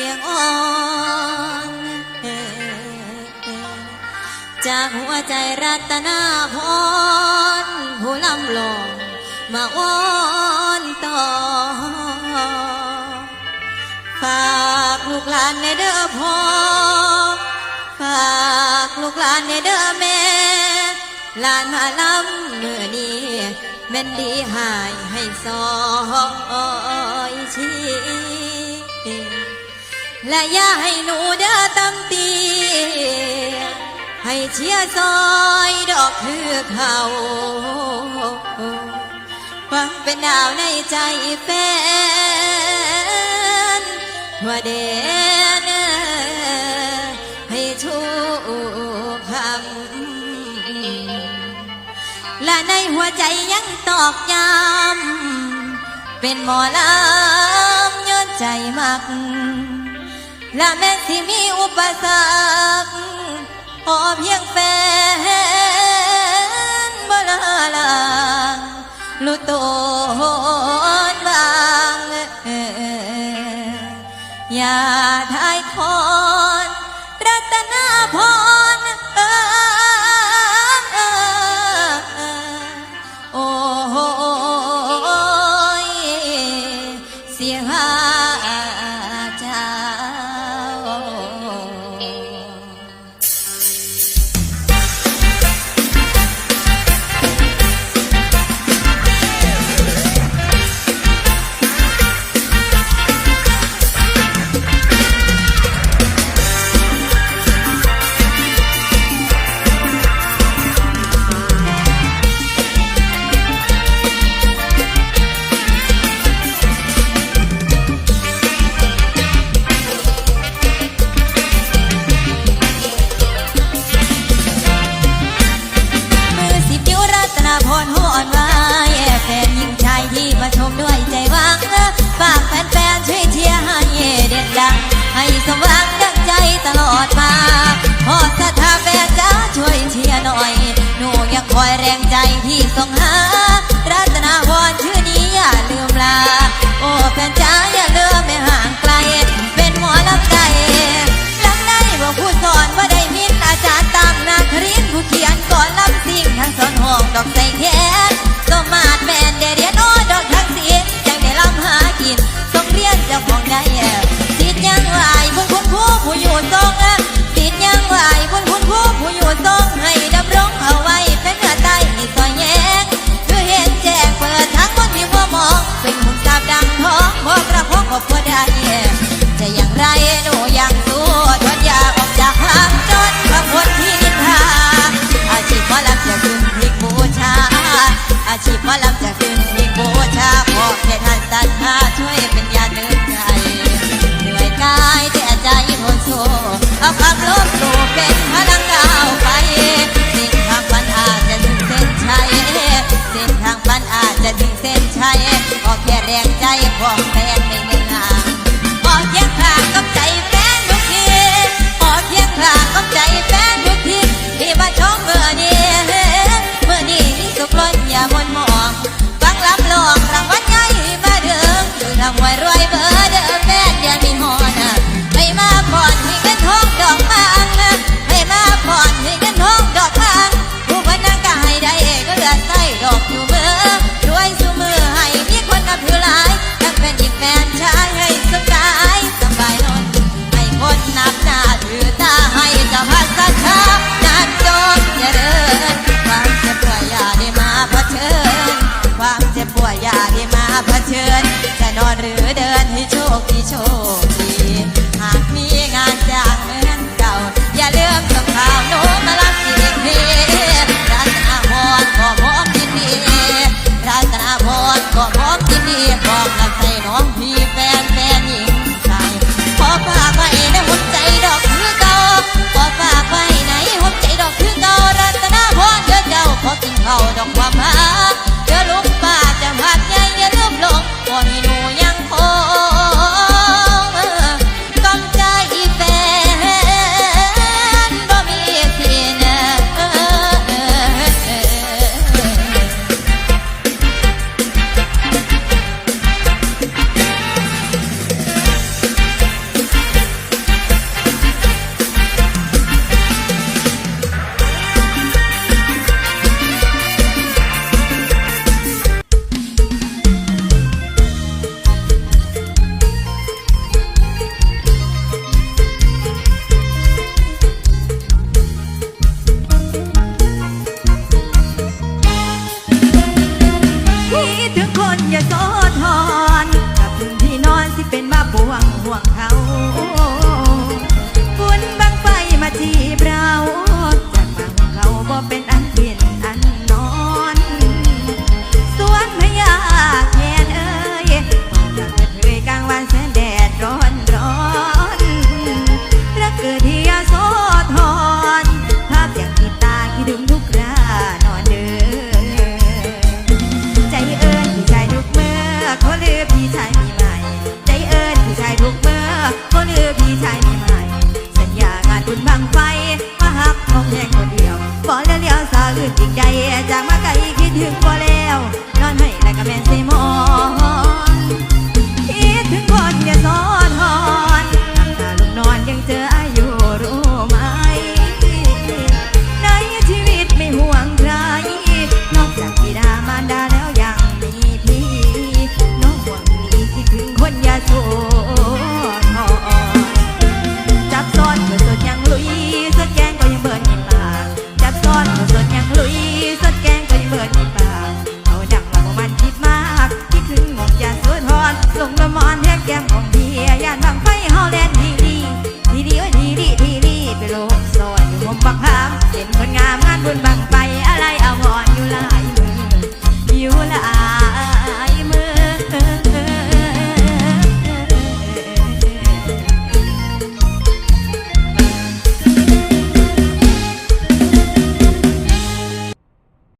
ียงอ่อนจากหัวใจรัตนาพรผู้ลำลองมาอ้อนต่อ ฝากลูกหลานในเด้อพ่อ ฝากลูกหลานในเด้อแม่ หลานมาลำเมื่อนี้แม่นดีหายให้ซอยชี้ และอย่าให้หนูเด้อตำตี ให้เชียซอยดอกคือเขาฟังเป็นดาวในใจแฟนว่าเดนให้ทุกคำและในหัวใจยังตอกย้ำเป็นหมอลำย้อนใจมัก และแม้ที่มีอุปสรรคขอเพียงแฟนบลาลังลุตนบาง อย่าทายคอ้องหา รัตนาวรชื่อนี้อย่าลืมลา โอ้แฟนจ้า Yeah. ยืนก็เล